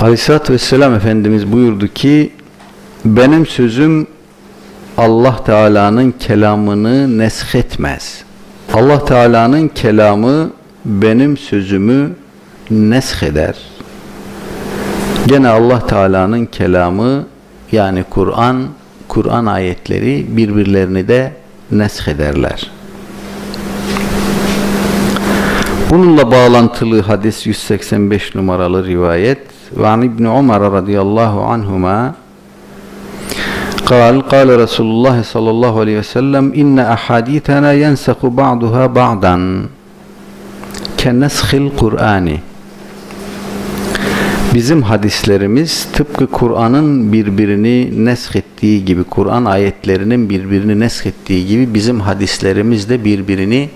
Aleyhisselatü Vesselam Efendimiz buyurdu ki benim sözüm Allah Teala'nın kelamını neshetmez. Allah Teala'nın kelamı benim sözümü nesheder. Gene Allah Teala'nın kelamı yani Kur'an, Kur'an ayetleri birbirlerini de nesheder. Bununla bağlantılı hadis 185 numaralı rivayet ve an İbni Umar radıyallahu anhuma قال قال رسول الله صلى الله عليه وسلم إن أحاديثنا ينسخ بعضها بعضا كنسخ القرآن Bizim hadislerimiz tıpkı Kur'an'ın birbirini neshettiği gibi, Kur'an ayetlerinin birbirini neshettiği gibi bizim hadislerimiz de birbirini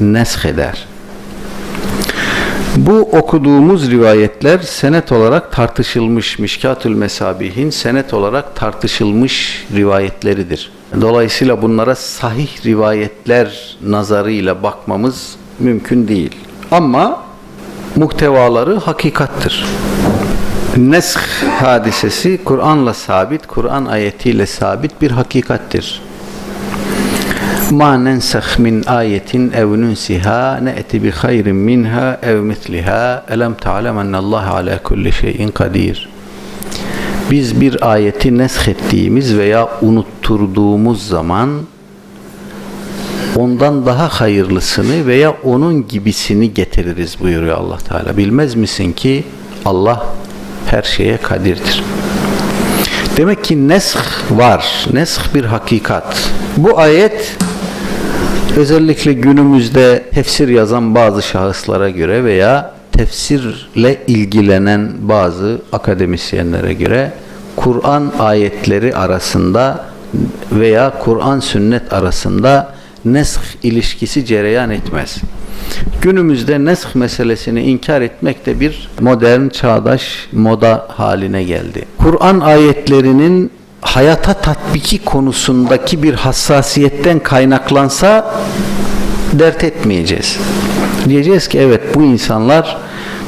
nesheder. Bu okuduğumuz rivayetler senet olarak tartışılmış, Mişkatül Mesabih'in senet olarak tartışılmış rivayetleridir. Dolayısıyla bunlara sahih rivayetler nazarıyla bakmamız mümkün değil. Ama muhtevaları hakikattır. Nesh hadisesi Kur'an'la sabit, Kur'an ayetiyle sabit bir hakikattir. Ma nensah min ayetin ev nunsiha ne'ti bi hayrin minha ev misliha elem ta'lem ennallaha ala kulli şeyin kadir. Biz bir ayeti neshettiğimiz veya unutturduğumuz zaman ondan daha hayırlısını veya onun gibisini getiririz buyuruyor Allah Teala. Bilmez misin ki Allah her şeye kadirdir. Demek ki nesh var. Nesh bir hakikat. Bu ayet özellikle günümüzde tefsir yazan bazı şahıslara göre veya tefsirle ilgilenen bazı akademisyenlere göre Kur'an ayetleri arasında veya Kur'an sünnet arasında nesh ilişkisi cereyan etmez. Günümüzde nesh meselesini inkar etmek de bir modern çağdaş moda haline geldi. Kur'an ayetlerinin hayata tatbiki konusundaki bir hassasiyetten kaynaklansa dert etmeyeceğiz. Diyeceğiz ki evet bu insanlar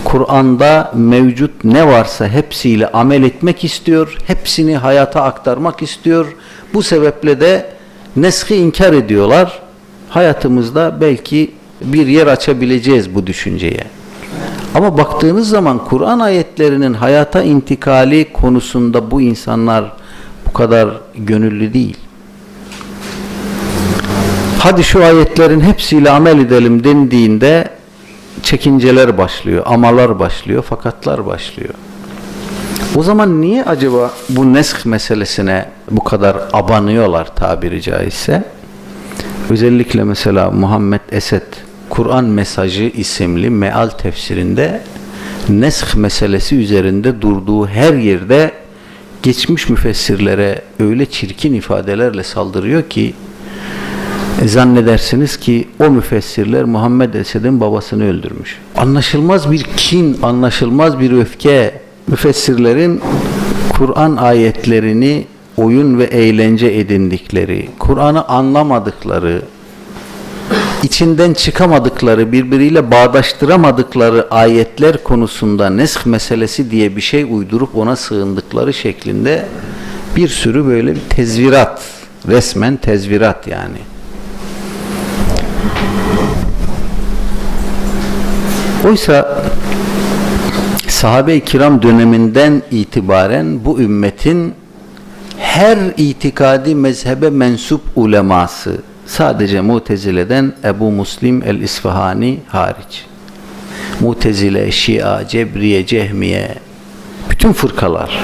Kur'an'da mevcut ne varsa hepsiyle amel etmek istiyor, hepsini hayata aktarmak istiyor. Bu sebeple de neshi inkar ediyorlar. Hayatımızda belki bir yer açabileceğiz bu düşünceye. Ama baktığınız zaman Kur'an ayetlerinin hayata intikali konusunda bu insanlar bu kadar gönüllü değil. Hadi şu ayetlerin hepsiyle amel edelim dendiğinde çekinceler başlıyor, amalar başlıyor, fakatlar başlıyor. O zaman niye acaba bu nesk meselesine bu kadar abanıyorlar tabiri caizse? Özellikle mesela Muhammed Esed Kur'an Mesajı isimli meal tefsirinde nesk meselesi üzerinde durduğu her yerde geçmiş müfessirlere öyle çirkin ifadelerle saldırıyor ki e, zannedersiniz ki o müfessirler Muhammed Esed'in babasını öldürmüş. Anlaşılmaz bir kin, anlaşılmaz bir öfke müfessirlerin Kur'an ayetlerini oyun ve eğlence edindikleri, Kur'an'ı anlamadıkları, içinden çıkamadıkları, birbiriyle bağdaştıramadıkları ayetler konusunda nesk meselesi diye bir şey uydurup ona sığındıkları şeklinde bir sürü böyle bir tezvirat, resmen tezvirat yani. Oysa sahabe-i kiram döneminden itibaren bu ümmetin her itikadi mezhebe mensup uleması sadece Mutezile'den Ebu Muslim el-İsfahani hariç. Mutezile, Şia, Cebriye, Cehmiye bütün fırkalar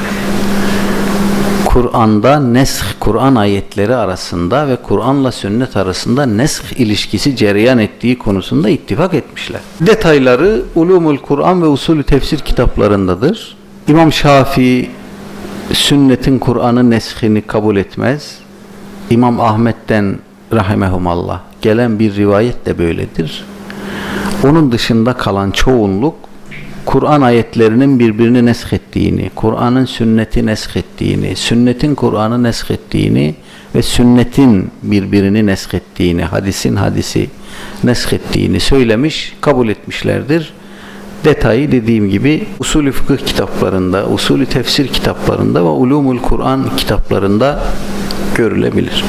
Kur'an'da nesh, Kur'an ayetleri arasında ve Kur'an'la sünnet arasında nesh ilişkisi cereyan ettiği konusunda ittifak etmişler. Detayları Ulumul Kur'an ve Usulü Tefsir kitaplarındadır. İmam Şafii sünnetin Kur'an'ın neshini kabul etmez. İmam Ahmet'ten rahimehumallah gelen bir rivayet de böyledir. Onun dışında kalan çoğunluk Kur'an ayetlerinin birbirini neshettiğini, Kur'an'ın sünneti neshettiğini, sünnetin Kur'an'ı neshettiğini ve sünnetin birbirini neshettiğini, hadisin hadisi neshettiğini söylemiş, kabul etmişlerdir. detayı dediğim gibi usulü fıkıh kitaplarında, usulü tefsir kitaplarında ve ulumul Kur'an kitaplarında görülebilir.